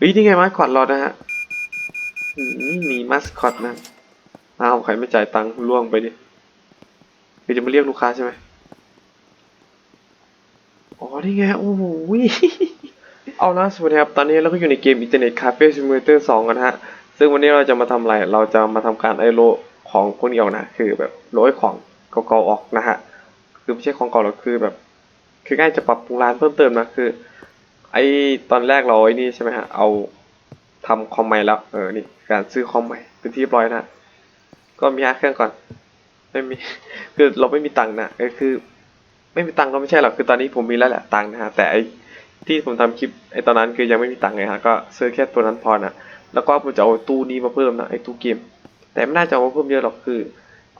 เฮ้ยนี่ไงมาสคอตเรานะฮะมีมาสคอตนะอ้าวใครไม่จ่ายตังค์ล่วงไปดิคือจะมาเรียกลูกค้าใช่ไหมอ๋อนี่ไงโอ้โหเอาละสวัสดีครับ ตอนนี้เราก็อยู่ในเกม Internet Cafe Simulator 2กันฮะ ซึ่งวันนี้เราจะมาทำอะไร เราจะมาทำการไอโลของพวกนี้ออกนะ คือแบบโลไอ้ของเก่าๆออกนะฮะ คือไม่ใช่ของเก่าหรอกคือแบบ คือง่ายจะปรับปรุงร้านเพิ่มเติมนะ คือ ไอตอนแรกเราไอ้นี่ใช่ไหมฮะ เอาทำคอมใหม่แล้ว เออ นี่การซื้อคอมใหม่เป็นที่เรียบร้อยนะก็มีฮะเครื่องก่อน ไม่มี คือเราไม่มีตังค์นะเออคือ ไม่มีตังค์ก็ไม่ใช่หรอก คือตอนนี้ผมมีแล้วแหละตังค์นะฮะ แต่ไอที่ผมทำคลิปไอตอนนั้นคือยังไม่มีตังค์ไงฮะ ก็ซื้อแค่ตัวนั้นพอนะแล้วก็ผมจะเอาตู้นี้มาเพิ่มนะไอตู้เกม แต่ไม่น่าจะเอามาเพิ่มเยอะหรอก คือ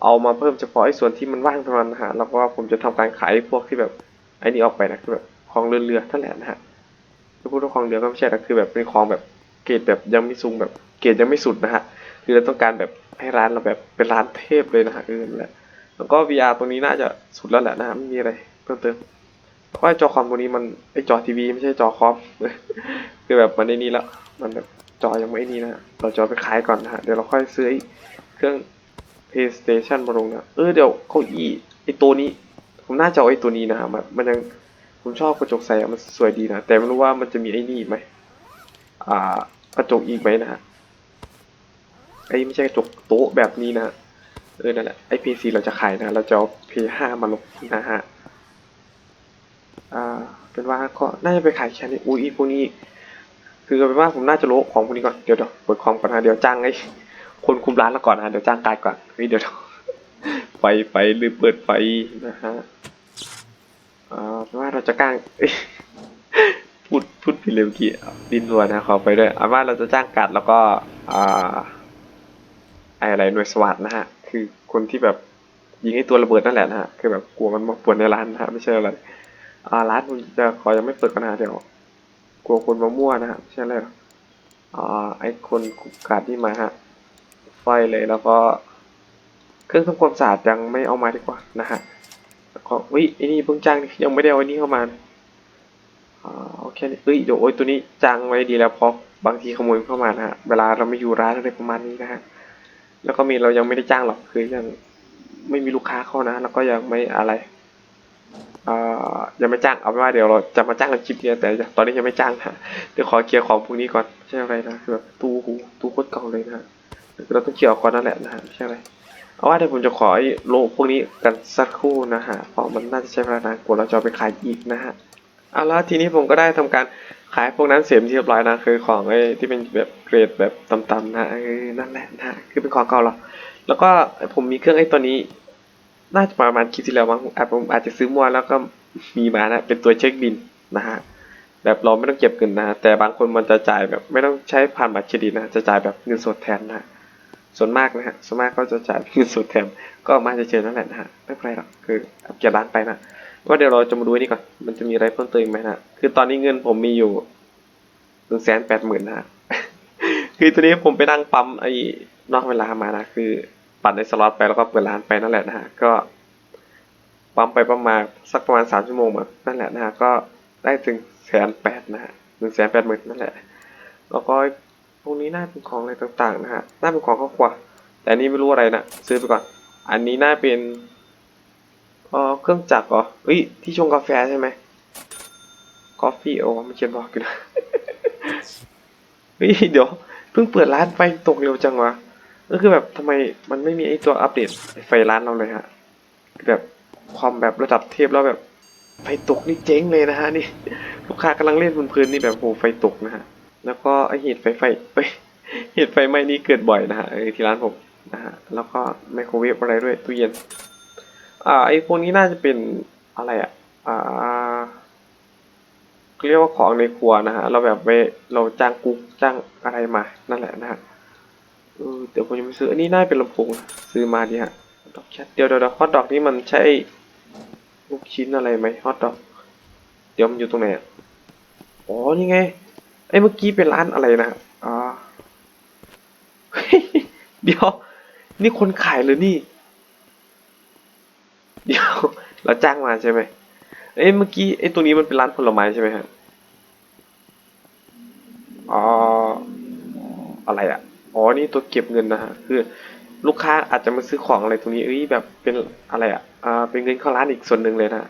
เอามาเพิ่มเฉพาะไอส่วนที่มันว่างเท่านั้นนะฮะ แล้วก็ผมจะทำการขายพวกที่แบบไอนี้ออกไปนะคือแบบของเรือๆท่านแหละนะฮะ คือพูดว่าของเรือก็ไม่ใช่นะคือแบบเป็นของแบบเกรดแบบยังไม่สูงแบบเกรดยังไม่สุดนะฮะคือเราต้องการแบบให้ร้านเราแบบเป็นร้านเทพเลยนะฮะเออแหละแล้วก็ VR ตรงนี้น่าจะสุดแล้วแหละนะฮะไม่มีอะไรเพิ่มเติมเพราะว่าจอคอมตัวนี้มันไอจอทีวีไม่ใช่จอคอมคือแบบมันไอ้นี่แล้วมันแบบจอยังไม่นี่นะฮะเราจอไปขายก่อนนะฮะเดี๋ยวเราค่อยซื้อเครื่อง PlayStation มาลงนะเออเดี๋ยวเก้าอี้ไอตัวนี้ ผมน่าจะเอาไอตัวนี้นะฮะมันยัง ผมชอบกระจกใสอะมันสวยดีนะ แต่ไม่รู้ว่ามันจะมีไอ้นี่ไหมอ่ากระจกอีกไหมนะฮะไอ้ไม่ใช่กระจกโต๊ะแบบนี้นะเออนั่นแหละไอพีซีเราจะขายนะเราจะเอาพีห้ามาลงนะฮะอ่าเป็นว่าก็น่าจะไปขายแค่นี้อุ้ยพวกนี้ คือเป็นว่าผมน่าจะโลของพวกนี้ก่อนเดี๋ยวเดี๋ยวเปิดคอมก่อนนะเดี๋ยวจ้างไอ้คนคุมร้านแล้วก่อนนะเดี๋ยวจ้างกายก่อนเฮ้ยเดี๋ยวเดี๋ยวไฟไฟหรือเปิดไฟนะฮะ เป็นว่าเราจะกางพูดพูดผิดเลยเมื่อกี้ดินรัวนะขอไปด้วยเอาว่าเราจะจ้างกัดแล้วก็อ่าไออะไรหน่วยสวัสดนะฮะ คือคนที่แบบยิงไอตัวระเบิดนั่นแหละนะฮะคือแบบกลัวมันมาป่วนในร้านนะฮะไม่ใช่อะไรอ่าร้านผมจะขอยังไม่เปิดกันนะเดี๋ยวกลัวคนมามั่วนะฮะไม่ใช่อะไรอกอ่าไอคนกุกาดที่มาฮะไฟเลยแล้วก็ เครื่องทำความสะอาดยังไม่เอามาดีกว่านะฮะ แล้วก็วิไอนี่เพิ่งจ้างยังไม่ได้เอาไอ้นี่เข้ามาอ่าโอเคเอ้ยเดี๋ยวโอ้ยตัวนี้จ้างไว้ดีแล้วเพราะบางทีขโมยเข้ามานะฮะเวลาเราไม่อยู่ร้านอะไรประมาณนี้นะฮะแล้วก็มีเรายังไม่ได้จ้างหรอกคือยังไม่มีลูกค้าเข้านะ แล้วก็ยังไม่อะไรอ่อยังไม่จ้างเอาเป็นว่าเดี๋ยวเราจะมาจ้างกันคลิปเนี้ยแต่ตอนนี้ยังไม่จ้างนะเดี๋ยวขอเคลียร์ของพวกนี้ก่อนใช่อะไรนะคือแบบตู้หูตู้โคตรเก่าเลยนะฮะเราต้องเคลียร์ก่อนนั่นแหละนะฮะใช่อะไร เอาว่าเดี๋ยวผมจะขอไอ้โลพวกนี้กันสักครู่นะฮะ เพราะมันน่าจะใช้เวลานานกว่าเราจะไปขายอีกนะฮะ เอาละทีนี้ผมก็ได้ทำการขายพวกนั้นเสร็จเรียบร้อยนะคือของไอ้ที่เป็นแบบเกรดแบบต่ำๆนะเออนั่นแหละนะคือเป็นของเก่าหรอแล้วก็ผมมีเครื่องไอ้ตัวนี้ น่าจะประมาณคลิปที่แล้วมั้งอาจผมอาจจะซื้อมั่วแล้วก็มีมานะเป็นตัวเช็คบินนะฮะแบบเราไม่ต้องเก็บเงินนะ แต่บางคนมันจะจ่ายแบบไม่ต้องใช้ผ่านบัตรเครดิตนะ จะจ่ายแบบเงินสดแทนนะ ส่วนมากนะฮะส่วนมากก็จะจ่ายเงินสดแทนก็มาจะเจอนั่นแหละนะฮะไม่เป็นไรหรอกคือเอาเก็บร้านไปนะว่าเดี๋ยวเราจะมาดูนี่ก่อนมันจะมีอะไรเพิ่มเติมไหมนะคือตอนนี้เงินผมมีอยู่หนึ่งแสนแปดหมื่นนะฮะคือตัวนี้ผมไปนั่งปั๊มไอ้นอกเวลามานะคือปั่นในสล็อตไปแล้วก็เปิดร้านไปนั่นแหละนะฮะก็ปั๊มไปประมาณสักประมาณสามชั่วโมงมั้งนั่นแหละนะฮะก็ได้ถึงแสนแปดนะฮะหนึ่งแสนแปดหมื่นนั่นแหละแล้วก็ พวกนี้น่าเป็นของอะไรต่างๆนะฮะน่าเป็นของครอบครัวแต่นี้ไม่รู้อะไรนะซื้อไปก่อน อันนี้น่าเป็นเออเครื่องจักรเหรอเอ้ยที่ชงกาแฟใช่ไหมกาแฟโอ้ไม่เขียนบอกกันนะเฮ้ยเดี๋ยวเพิ่งเปิดร้านไฟตกเร็วจังวะก็คือแบบทำไมมันไม่มีไอตัวอัปเดตไฟร้านเราเลยฮะแบบความแบบระดับเทพแล้วแบบไฟตกนี่เจ๊งเลยนะฮะนี่ลูกค้ากำลังเล่นบนพื้นนี่แบบโหไฟตกนะฮะ แล้วก็ไอเหตุไฟไฟเหตุไฟไหม้นี่เกิดบ่อยนะฮะเอที่ร้านผมนะฮะแล้วก็ไมโครเวฟอะไรด้วยตู้เย็นอ่าไอพวกนี้น่าจะเป็นอะไรอะอ่าเรียกว่าของในครัวนะฮะเราแบบไปเราจ้างกุ๊กจ้างอะไรมานั่นแหละนะฮะเออเดี๋ยวผมจะไปซื้ออันนี้น่าเป็นลำโพงซื้อมาดีฮะดอกแคทเดี๋ยวเดี๋ยวฮอตดอกนี่มันใช่ลูกชิ้นอะไรไหมฮอตดอกเดี๋ยวมันอยู่ตรงไหนอะอ๋อนี่ไง ไอ้เมื่อกี้เป็นร้านอะไรนะอ๋อเดี๋ยว นี่คนขายเลยนี่ เดี๋ยว เราจ้างมาใช่ไหมเอ้ยเมื่อกี้ไอ้ตรงนี้มันเป็นร้านผลไม้ใช่ไหมฮะอ๋ออะไรอะอ๋อ นี่ตัวเก็บเงินนะฮะ คือ ลูกค้าอาจจะมาซื้อของอะไรตรงนี้ เอ้ย แบบเป็นอะไรอะอ่า เป็นเงินเข้าร้านอีกส่วนหนึ่งเลยนะ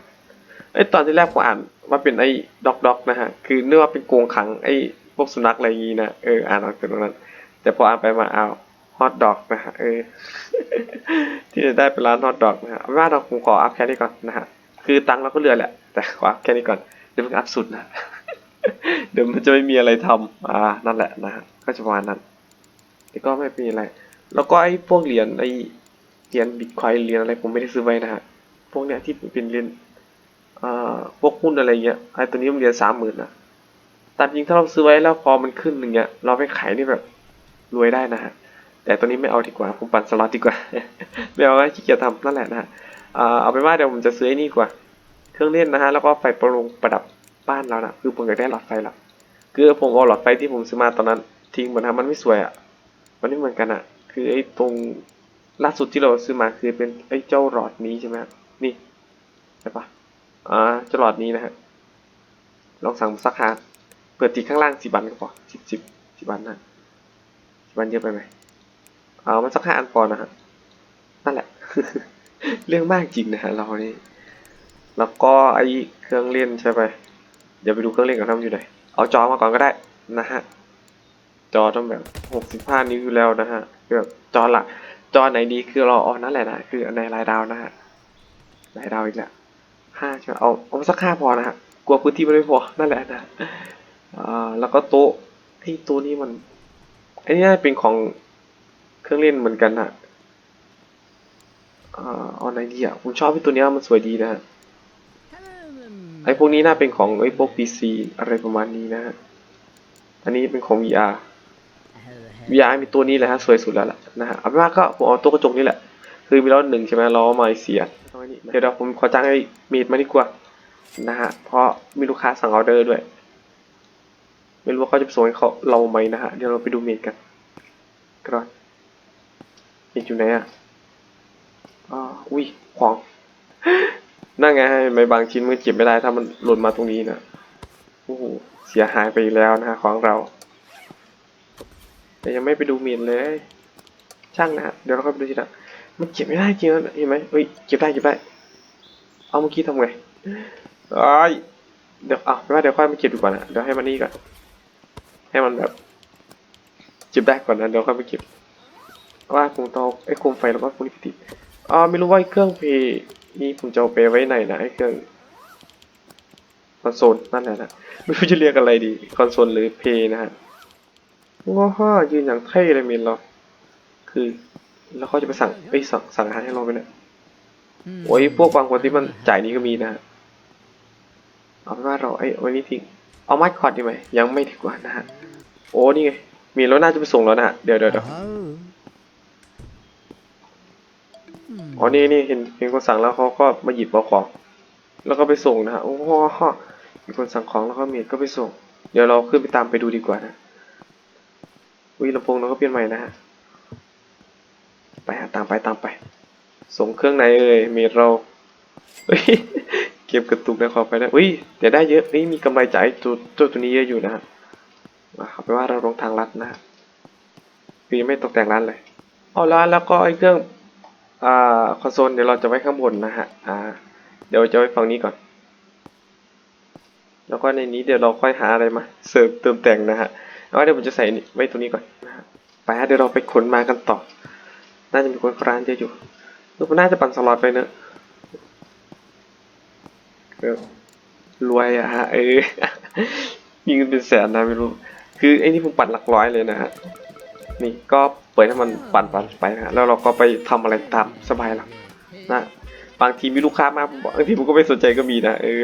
เอ้ตอนที่แรกผมอ่านว่าเป็นไอ้ด็อกด็อกนะฮะ คือเนึกว่าเป็นโกงขังไอ้พวกสุนัขอะไรอย่างงี้นะเอออ่านออกจากตรงนั้น แต่พออ่านไปมาเอาฮอทดอกนะฮะเออที่จะได้เป็นร้านฮอทดอกนะฮะว่าเราผมขออัพแค่นี้ก่อนนะฮะคือตังค์เราก็เหลือแหละ แต่ขออัพแค่นี้ก่อนเดี๋ยวมันอัพสุดนะเดี๋ยวมันจะไม่มีอะไรทำอ่านั่นแหละนะฮะก็จะประมาณนั้นแต่ก็ไม่มีอะไร แล้วก็ไอ้พวกเหรียญไอ้เหรียญบิตคอยเหรียญอะไรผมไม่ได้ซื้อไว้นะฮะพวกเนี้ยที่เป็นเหรียญ พวกหุ้นอะไรเงี้ยไอ้ตัวนี้มันเหรียญสามหมื่นนะแต่จริงถ้าเราซื้อไว้แล้วพอมันขึ้นอย่างเงี้ย เราไปขายนี่แบบรวยได้นะฮะแต่ตัวนี้ไม่เอาดีกว่า ผมปั่นสล็อตดีกว่าไม่เอาไว้ขี้เกียจทำนั่นแหละนะฮะเอาเป็นว่าเดี๋ยวผมจะซื้อไอ้นี่กว่า เครื่องเล่นนะฮะแล้วก็ไฟประลงประดับบ้านเรานะคือผมอยากได้หลอดไฟหละคือผมเอาหลอดไฟที่ผมซื้อมาตอนนั้นทิ้งหมดนะมันไม่สวยอะมันไม่เหมือนกันอะ คือไอ้ตรงล่าสุดที่เราซื้อมาคือเป็นไอ้เจ้าหลอดนี้ใช่ไหมนี่ใช่ปะ อ่าจลอดนี้นะฮะลองสั่งสักหาเปิดตีข้างล่างสิบบันก็พอสิบสิบสิบบันนะสิบบันเยอะไปไหมเอามันสักห้าอันพอนะฮะนั่นแหละ เรื่องมากจริงนะฮะเรานี่แล้วก็ไอเครื่องเล่นใช่ไหมเดี๋ยวไปดูเครื่องเล่นกันทำอยู่ไหนเอาจอมาก่อนก็ได้นะฮะจอต้องแบบหกสิบห้านิ้วอยู่แล้วนะฮะคือแบบจอหลักจอไหนดีคือเราเอานั่นแหละนะคือในรายดาวนะฮะรายดาวอีกแล้ว ห้าใช่ไหมเอาเอาสักห้าพอนะฮะกลัวพื้นที่มันไม่พอนั่นแหละนะอ่าแล้วก็โต๊ะไอ้ตัวนี้มันไอ้นี่น่าจะเป็นของเครื่องเล่นเหมือนกันอะอ่าเอาไหนดีอะผมชอบไอ้ตัวนี้มันสวยดีนะฮะไอ้พวกนี้น่าเป็นของไอ้พวก PC อะไรประมาณนี้นะฮะอันนี้เป็นของ VR VR มีตัวนี้แหละฮะสวยสุดแล้วล่ะนะฮะเอาเป็นว่าก็ผมเอาตัวกระจกนี่แหละ คือมีแล้วหนึ่งใช่ไหมเราเอามาเสียเดี๋ยวเดี๋ยวผมขอจ้างไอ้เมดมาดีกว่านะฮะเพราะมีลูกค้าสั่งออเดอร์ด้วย ไม่รู้ว่าเขาจะส่งให้เขาเราไหมนะฮะเดี๋ยวเราไปดูเมดกันกรอนเมดอยู่ไหนอะอ่าอุ้ยของนั่นไงเห็นไหมบางชิ้นมันเก็บไม่ได้ถ้ามันหล่นมาตรงนี้นะโอ้โหเสียหายไปแล้วนะฮะของเรา แต่ยังไม่ไปดูเมียนเลย ช่างนะฮะเดี๋ยวเราค่อยไปดูทีหลัง มันเก็บไม่ได้จริงนเห็นไหมเฮ้ยเก็บได้เก็บได้ เอาเมื่อกี้ทำไงเอ้ยเดี๋ยวเอาไม่ว่าเดี๋ยวค่อยมาเก็บดีกว่านะเดี๋ยวให้มันนี่ก่อน ให้มันแบบเก็บได้ก่อนนะเดี๋ยวค่อยมาเก็บ ว่าคงต้องไอ้โคมไฟแล้วก็พวกนี้ติดอ่าไม่รู้ว่าเครื่องเพย์นี่ผมจะเอาไปไว้ไหนนะไอ้เครื่องคอนโซลนั่นแหละนะไม่รู้จะเรียกอะไรดีคอนโซลหรือเพย์นะฮะว้าวยืนอย่างเท่เลยมินเราคือ แล้วเขาจะไปสั่งไปสั่งสั่งอาหารให้เราไปเนี่ยโอ้ยพวกบางคนที่มันจ่ายนี้ก็มีนะฮะเอาเป็นว่าเราไอ้วันนี้ทิ้งเอาไม้คอร์ดดีไหมยังไม่ดีกว่านะฮะโอ้นี่ไงมีแล้วน่าจะไปส่งแล้วนะฮะเดี๋ยวเดี๋ยวเดี๋ยวอ๋อนี่นี่เห็นเห็นคนสั่งแล้วเขาก็มาหยิบเอาของ แล้วก็ไปส่งนะฮะโอ้โหมีคนสั่งของแล้วก็เมียก็ไปส่ง เดี๋ยวเราขึ้นไปตามไปดูดีกว่านะวิลำโพงเราก็เปลี่ยนใหม่นะฮะ ไปฮะตามไปตามไป ส่งเครื่องไหนเอ่ยเมีเราเก็บกระตุกในขอไปได้อุ้ยเดี๋ยวได้เยอะนี่มีกำไรจ่ายตัวตัวตัวนี้เยอะอยู่นะฮะเอาไปว่าเราลงทางลัดนะฮะคือยังไม่ตกแต่งร้านเลยเอาละแล้วก็ไอ้เครื่องอ่าคอนโซลเดี๋ยวเราจะไว้ข้างบนนะฮะอ่าเดี๋ยวจะไว้ฝั่งนี้ก่อน แล้วก็ในนี้เดี๋ยวเราค่อยหาอะไรมาเสริมเติมแต่งนะฮะแล้วเดี๋ยวผมจะใส่นี่ไว้ตรงนี้ก่อนนะฮะไปฮะเดี๋ยวเราไปขนมากันต่อ น่าจะมีคนเข้าร้านเยอะอยู่ลูกน่าจะปั่นสล็อตไปเนอะรวยอะฮะเออมีเงินเป็นแสนนะไม่รู้ คือไอ้นี่ผมปั่นหลักร้อยเลยนะฮะนี่ก็เปิดให้มันปั่นปั่นไปนะแล้วเราก็ไปทำอะไรตามสบายเรานะบางทีมีลูกค้ามาบอกบางทีผมก็ไม่สนใจก็มีนะเออ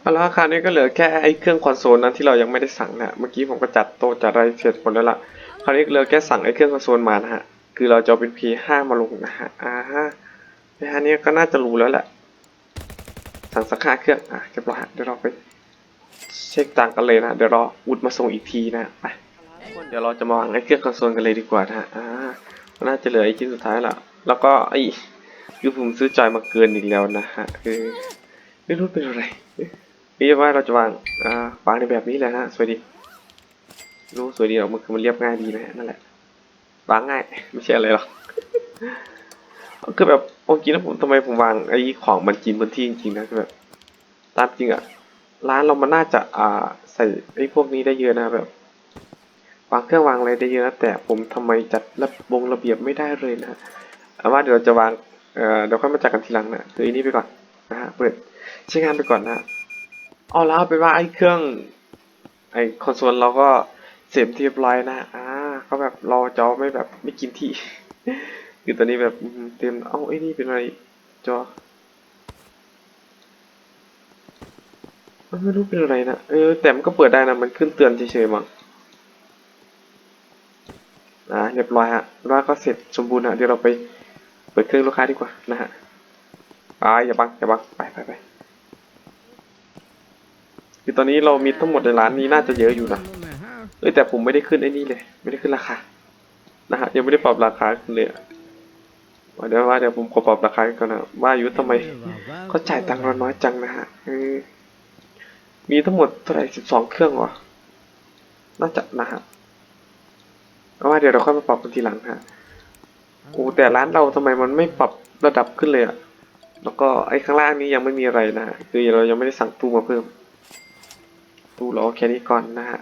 เอาละคราวนี้ก็เหลือแค่ไอ้เครื่องคอนโซลนั้นที่เรายังไม่ได้สั่งนะเมื่อกี้ผมก็จัดโต๊ะจัดอะไรเสร็จหมดแล้วล่ะคราวนี้เหลือแค่สั่งไอ้เครื่องคอนโซลมานะฮะ คือเราจะเป็น P5 มาลงนะฮะอ่าฮะอันนี้ก็น่าจะรู้แล้วแหละ สั่งสักห้าเครื่อง อะเรียบร้อยเดี๋ยวเราไปเช็คตังกันเลยนะ เดี๋ยวรออุดมาส่งอีกทีนะ ไปเดี๋ยวเราจะมาวางไอ้เครื่องคอนโซลกันเลยดีกว่านะฮะ อ่า น่าจะเหลือไอ้ชิ้นสุดท้ายละ แล้วก็ไอ้คือผมซื้อจอยมาเกินอีกแล้วนะฮะคือไม่รู้เป็นอะไรนี่ว่าเราจะวาง อ่า วางในแบบนี้แหละฮะ สวยดี รู้สวยดีหรอกมันคือมันเรียบง่ายดีนะฮะ นั่นแหละ วางง่าย ไม่ใช่อะไรหรอกคือแบบเอาจริงนะผมทำไมผมวางไอ้ของมันจีนบนที่จริงๆนะคือแบบตามจริงอะร้านเรามันน่าจะอ่าใส่ไอ้พวกนี้ได้เยอะนะแบบวางเครื่องวางอะไรได้เยอะนะแต่ผมทำไมจัดระบงระเบียบไม่ได้เลยนะเอาว่าเดี๋ยวเราจะวางเอ่อเดี๋ยวค่อยมาจัดกันทีหลังนะคืออันนี้ไปก่อนนะฮะเปิดใช้งานไปก่อนนะเอาแล้วไปว่าไอ้เครื่องไอ้คอนโซลเราก็เสร็จเรียบร้อยนะอ่า ก็แบบเราจอไม่แบบไม่กินที่ คือตอนนี้แบบอื้อหือเต็มเอ้าไอ้นี่เป็นอะไรจอมันไม่รู้เป็นอะไรนะ เออ แต่มันก็เปิดได้นะ มันขึ้นเตือนเฉยๆมั้งอ่าเรียบร้อยฮะว่าก็เสร็จสมบูรณ์ฮะ เดี๋ยวเราไปเปิดเครื่องลูกค้าดีกว่านะฮะอ่าอย่าบังอย่าบัง ไปไปไปคือตอนนี้เรามีทั้งหมดในร้านนี้น่าจะเยอะอยู่นะ เอ้ยแต่ผมไม่ได้ขึ้นไอ้นี่เลย ไม่ได้ขึ้นราคานะฮะยังไม่ได้ปรับราคาเลยเดี๋ยวว่าเดี๋ยวผมขอปรับราคาก่อนนะว่าอายุทำไมเขาจ่ายตังค์เราน้อยจังนะฮะมีทั้งหมดเท่าไหร่สิบสองเครื่องวะน่าจะนะฮะเอาว่าเดี๋ยวเราค่อยมาปรับกันทีหลังฮะโอ้แต่ร้านเราทำไมมันไม่ปรับระดับขึ้นเลยอะแล้วก็ไอ้ข้างล่างนี้ยังไม่มีอะไรนะคือเรายังไม่ได้สั่งตู้มาเพิ่ม ตู้เราเอาแค่นี้ก่อนนะฮะ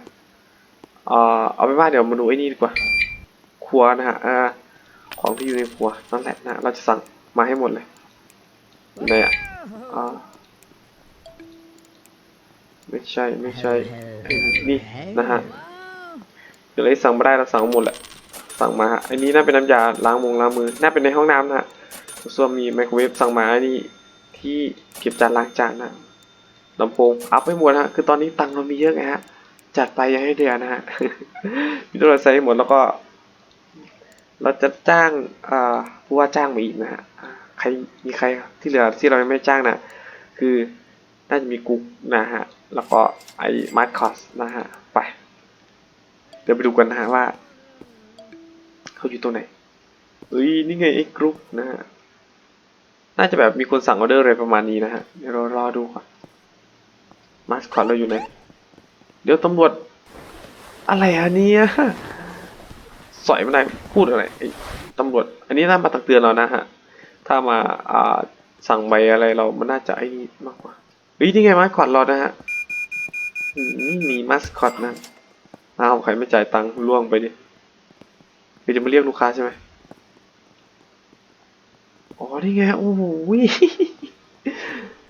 เอ่อเอาไปว่าเดี๋ยวมาดูไอ้นี่ดีกว่า ครัวนะฮะอ่าของที่อยู่ในครัวนั่นแหละนะเราจะสั่งมาให้หมดเลยไหนอะอ่าไม่ใช่ไม่ใช่นี่นะฮะเดี๋ยวเราสั่งไม่ได้เราสั่งหมดแหละสั่งมาฮะไอ้นี้น่าเป็นน้ำยาล้างมงล้างมือน่าเป็นในห้องน้ำนะฮะส่วนมีไมโครเวฟสั่งมาไอ้นี่ที่เก็บจานล้างจานนะลำโพงอัพไปหมดฮะคือตอนนี้ตังค์เรามีเยอะไงฮะ จัดไปยังให้เดือนนะฮะมีตัวเราใส่หมดแล้วก็ เราจะจ้างผู้ว่าจ้างมาอีกนะฮะใครมีใครที่เหลือที่เรายังไม่จ้างนะคือน่าจะมีกุ๊กนะฮะ แล้วก็ไอ้มาร์คอสนะฮะ ไป เดี๋ยวไปดูกันนะฮะว่า เขาอยู่ตรงไหนเฮ้ยนี่ไงไอ้กรุ๊ปนะฮะ น่าจะแบบมีคนสั่งออเดอร์อะไรประมาณนี้นะฮะ เดี๋ยวเรารอดูก่อนมาสคอตเราอยู่ไหน เดี๋ยวตำรวจ อะไรอะเนี่ยสอยไม่ได้พูดอะไรตำรวจ อันนี้น่ามาตักเตือนเรานะฮะ ถ้ามาอ่าสั่งใบอะไรเรามันน่าจะไอ้นี่มากกว่าเฮ้ยนี่ไงมาสคอตเรานะฮะมมีมาสคอตนะอ้าวใครไม่จ่ายตังค์ล่วงไปดิคือจะมาเรียกลูกค้าใช่ไหมอ๋อนี่ไงโอ้โห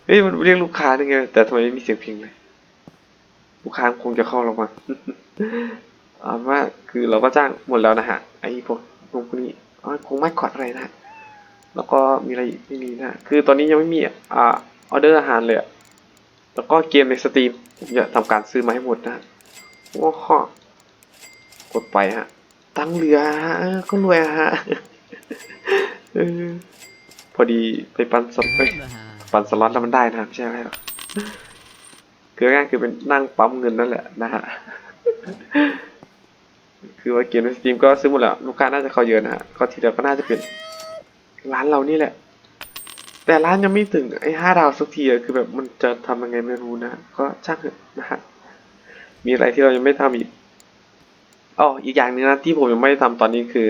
เฮ้ยมันเรียกลูกค้านี่ไงแต่ทำไมไม่มีเสียงเพลงเลย ลูกค้าคงจะเข้าเรามาเอาว่าคือเราก็จ้างหมดแล้วนะฮะไอ้พวกพวกนี้อ๋อคงไม่ขอดอะไรนะแล้วก็มีอะไรไม่มีนะคือตอนนี้ยังไม่มีอะออเดอร์อาหารเลยแล้วก็เกมในสตรีมผมจะทำการซื้อมาให้หมดนะฮะโอ้โหกดไปฮะ ตั้งเหลือฮะก็รวยฮะพอดีไปปันสดไปปันสล็อตแล้วมันได้นะไม่ใช่ไหมหรอก คือง่ายคือเป็นนั่งปั๊มเงินนั่นแหละนะฮะคือว่าเกมในสตรีมก็ซื้อหมดแล้วลูกค้าน่าจะเข้าเยอะนะฮะก็ทีเดียวก็น่าจะเป็นร้านเรานี่แหละ แต่ร้านยังไม่ถึงไอ้ห้าดาวสักทีอะคือแบบมันจะทำยังไงไม่รู้นะก็ช่างเถอะนะฮะมีอะไรที่เรายังไม่ทำอีกอ๋ออีกอย่างหนึงนะที่ผมยังไม่ได้ทำตอนนี้คือ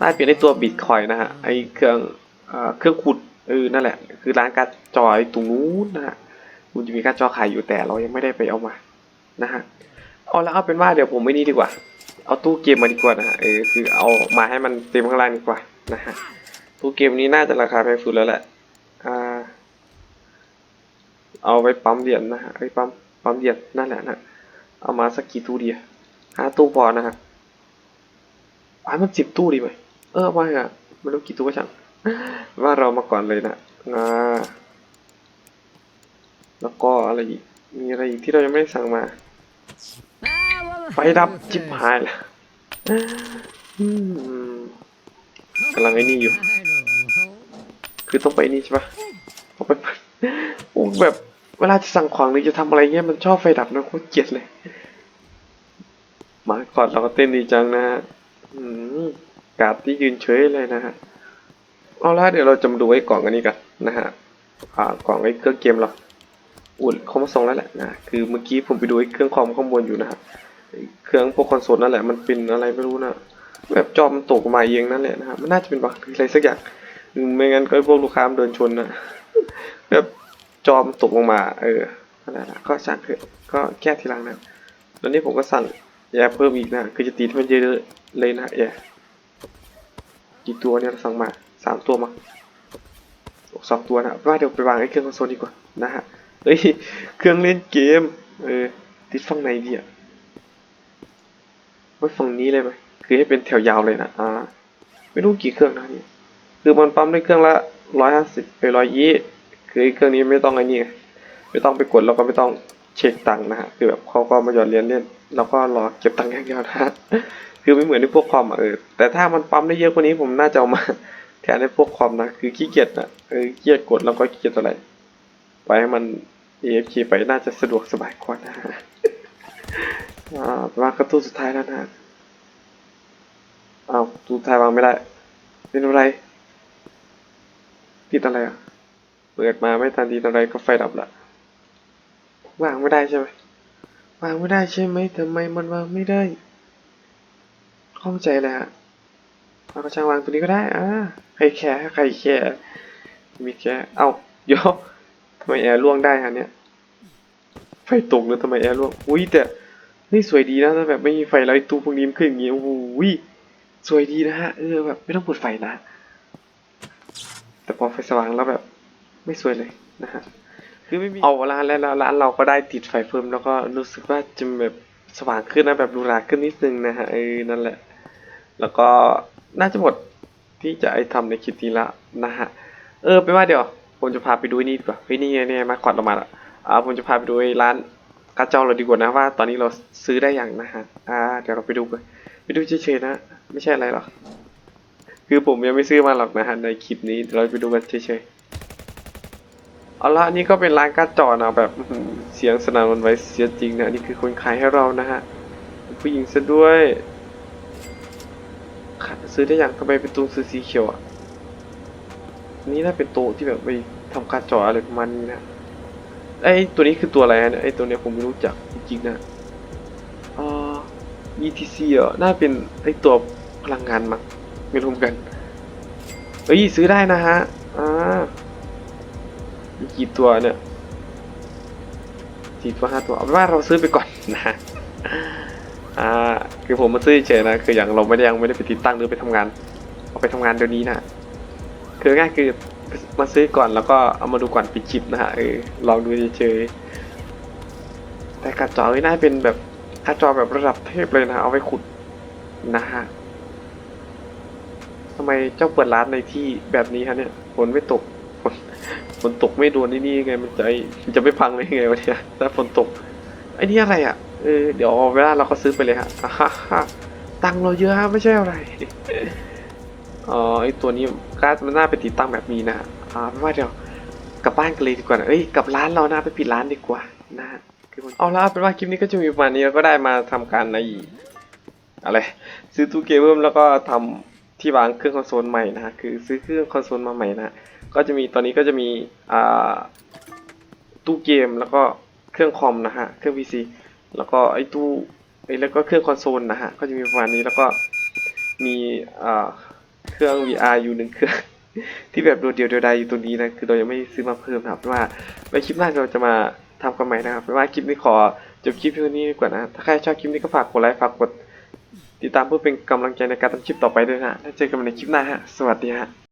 น่าจะเป็นไอ้ตัวบิตคอยนะฮะไอ้เครื่องเครื่องขุดเออนั่นแหละ คือร้านการจอไอ้ตรงนู้นนะฮะ มันจะมีการ์ดจอขายอยู่แต่เรายังไม่ได้ไปเอามานะฮะเอาแล้วเอาเป็นว่าเดี๋ยวผมไม่นี่ดีกว่า เอาตู้เกมมาดีกว่านะฮะเออคือเอามาให้มันเต็มข้างล่างดีกว่านะฮะตู้เกมนี้น่าจะราคาแพงสุดแล้วแหละอ่าเอาไปปั๊มเหรียญนะฮะไอ้ปั๊มปั๊มเหรียญนั่นแหละนะเอามาสักกี่ตู้ดีห้าตู้พอนะฮะอ่ามันสิบตู้ดีไหมเออว่าอะไม่รู้กี่ตู้ก็ช่างว่าเรามาก่อนเลยนะอ่า แล้วก็อะไรอีกมีอะไรอีกที่เรายังไม่ได้สั่งมา ไฟดับจิบหายละอืมกำลังไอ้นี่อยู่ คือต้องไปนี่ใช่ปะต้องไปโอ้แบบเวลาจะสั่งของหรือจะทำอะไรเงี้ยมันชอบไฟดับนะโคตรเกลียดเลย มาก่อนเราก็เต้นดีจังนะฮะอืมกาดที่ยืนเฉยเลยนะฮะเอาละเดี๋ยวเราจะมาดูไอ้กล่องอันนี้กันนะฮะอ่ากล่องไอ้เครื่องเกมเรา อุ่นเขามาส่งแล้วแหละนะคือเมื่อกี้ผมไปดูไอ้เครื่องคอมข้างบนอยู่นะฮะเครื่องพวกคอนโซลนั่นแหละมันเป็นอะไรไม่รู้นะแบบจอมันตกมาเองนั่นแหละนะครับมันน่าจะเป็นบั๊กอะไรสักอย่างไม่งั้นก็พวกลูกค้ามันเดินชนนะแบบจอมตกลงมา เออนั่นแหละนะก็สั่งเถอะก็แก้ทีหลังนะแล้วนี่ผมก็สั่งแย่เพิ่มอีกนะคือจะตีให้มันเยอะเลยนะแย่กี่ตัวเนี่ยเราสั่งมาสามตัวมั้งสองตัวนะว่าเดี๋ยวไปวางไอ้เครื่องคอนโซลดีกว่านะฮะ เฮ้ย เครื่องเล่นเกม เออ ติดฝั่งไหนดีอะไว้ฝั่งนี้เลยไหมคือให้เป็นแถวยาวเลยนะ อ่า ไม่รู้กี่เครื่องนะนี่ คือมันปั๊มได้เครื่องละร้อยห้าสิบไปร้อยยี่คือไอ้เครื่องนี้ไม่ต้องไอ้นี่ไม่ต้องไปกดแล้วก็ไม่ต้องเช็คตังค์นะฮะ คือแบบเขาก็มาหยอดเหรียญเล่น แล้วก็รอเก็บตังค์อย่างเดียวนะคือไม่เหมือนในพวกคอมเออ แต่ถ้ามันปั๊มได้เยอะกว่านี้ผมน่าจะเอามาแทนในพวกคอมนะ คือขี้เกียจนะเออขี้เกียจกดแล้วก็ขี้เกียจอะไร ไปให้มัน AFK ไปน่าจะสะดวกสบายกว่านะฮะอ่าประมาณกระตู้สุดท้ายแล้วนะฮะอ้าวตู้ท้ายวางไม่ได้ เป็นอะไร ติดอะไรอะ เปิดมาไม่ทันทีอะไรก็ไฟดับละวางไม่ได้ใช่ไหมวางไม่ได้ใช่ไหมทำไมมันวางไม่ได้ข้าใจแล้วฮะเราก็ช่างวางตัวนี้ก็ได้อ่าใครแคร์ใครแคร์มีแคร์เอ้าเดี๋ยว ทำไมแอร์ร่วงได้ฮะเนี่ย ไฟตกหรือทำไมแอร์ร่วง อุ้ยแต่นี่สวยดีนะถ้าแบบไม่มีไฟแล้วไอ้ตู้พวกนี้มันขึ้นอย่างงี้โอ้โหสวยดีนะฮะ เออแบบไม่ต้องเปิดไฟนะ แต่พอไฟสว่างแล้วแบบไม่สวยเลยนะฮะคือไม่มีเอาร้านแล้วแล้วร้านเราก็ได้ติดไฟเพิ่มแล้วก็รู้สึกว่าจะแบบสว่างขึ้นนะแบบหรูหราขึ้นนิดนึงนะฮะเออนั่นแหละ แล้วก็น่าจะหมดที่จะไอทำในคลิปนี้ละนะฮะ เออไปนว่าเดี๋ยว ผมจะพาไปดูนี่ดีกว่าเฮ้ยนี่ไงเนี่ยมาขอดออกมาละอ่าผมจะพาไปดูร้านกระจองเราดีกว่านะว่า ตอนนี้เราซื้อได้อย่างนะฮะอ่าเดี๋ยวเราไปดูกันไปดูเฉยๆนะไม่ใช่อะไรหรอกคือผมยังไม่ซื้อมาหรอกนะฮะในคลิปนี้เราไปดูกันเฉยๆเอาละนี่ก็เป็นร้านการ์ดจอนะแบบเสียงสนั่นหวันไหวเสียจริงนะนี่คือคนขายให้เรานะฮะผู้หญิงซะด้วยซื้อได้อย่างทำไมเป็นตัวซื้อสีเขียวอะ นี่น่าเป็นโต๊ะที่แบบไปทำการจออะไรประมาณนี้นะไอตัวนี้คือตัวอะไรฮะเนี่ยไอตัวเนี้ยผมไม่รู้จักจริงๆนะอ่า ETC เหรอน่าเป็นไอตัวพลังงานมั้งไม่รู้เหมือนกันเอ้ยซื้อได้นะฮะอ่ามีกี่ตัวเนี่ยสี่ตัวห้าตัวเอาเป็นว่าเราซื้อไปก่อนนะอ่าคือผมมาซื้อเฉยนะคืออย่างเราไม่ได้ยังไม่ได้ไปติดตั้งหรือไปทำงานเอาไปทำงานเดี๋ยวนี้นะ คือง่ายคือมาซื้อก่อนแล้วก็เอามาดูก่อนปิดคลิปนะฮะเออลองดูเฉยๆแต่กร์ดจอไม่น่าเป็นแบบกร์ดจอแบบระดับเทพเลยนะเอาไว้ขุดนะฮะทำไมเจ้าเปิดร้านในที่แบบนี้ฮะเนี่ยฝนไม่ตกฝนฝนตกไม่โดนไอ้นี่ไงมันจะจะไม่พังได้ไงวะเนี่ยถ้าฝนตกไอ้นี่อะไรอะเออเดี๋ยวเวลาเราก็ซื้อไปเลยฮะฮ่าฮ่าตังเราเยอะฮะไม่ใช่อะไร อ๋อไอตัวนี้การ์ดมันน่าไปติดตั้งแบบนี้นะอ่าไม่ว่าเดี๋ยวกลับบ้านกันเลยดีกว่าเอ้ยกลับร้านเรานะไปปิดร้านดีกว่านะคือมันเอาละเป็นว่าคลิปนี้ก็จะมีประมาณนี้แล้วก็ได้มาทำการในอะไรซื้อตู้เกมเพิ่มแล้วก็ทำที่วางเครื่องคอนโซลใหม่นะฮะคือซื้อเครื่องคอนโซลมาใหม่นะฮะก็จะมีตอนนี้ก็จะมีอ่าตู้เกมแล้วก็เครื่องคอมนะฮะเครื่อง PC แล้วก็ไอ้ตู้ไอ้แล้วก็เครื่องคอนโซลนะฮะก็จะมีประมาณนี้แล้วก็มีอ่า เครื่อง VR อยู่หนึ่งเครื่อง ที่แบบโดดเดียวเดียวดายอยู่ตรงนี้นะคือเรายังไม่ซื้อมาเพิ่มนะครับเพราะว่าในคลิปหน้าเราจะมาทำกันใหม่นะครับเพราะว่าคลิปนี้ขอจบคลิปเพียงนี้ดีกว่านะถ้าใครชอบคลิปนี้ก็ฝากกดไลค์ฝากกดติดตามเพื่อเป็นกำลังใจในการทำคลิปต่อไปด้วยนะแล้วเจอกันในคลิปหน้าฮะสวัสดีฮะ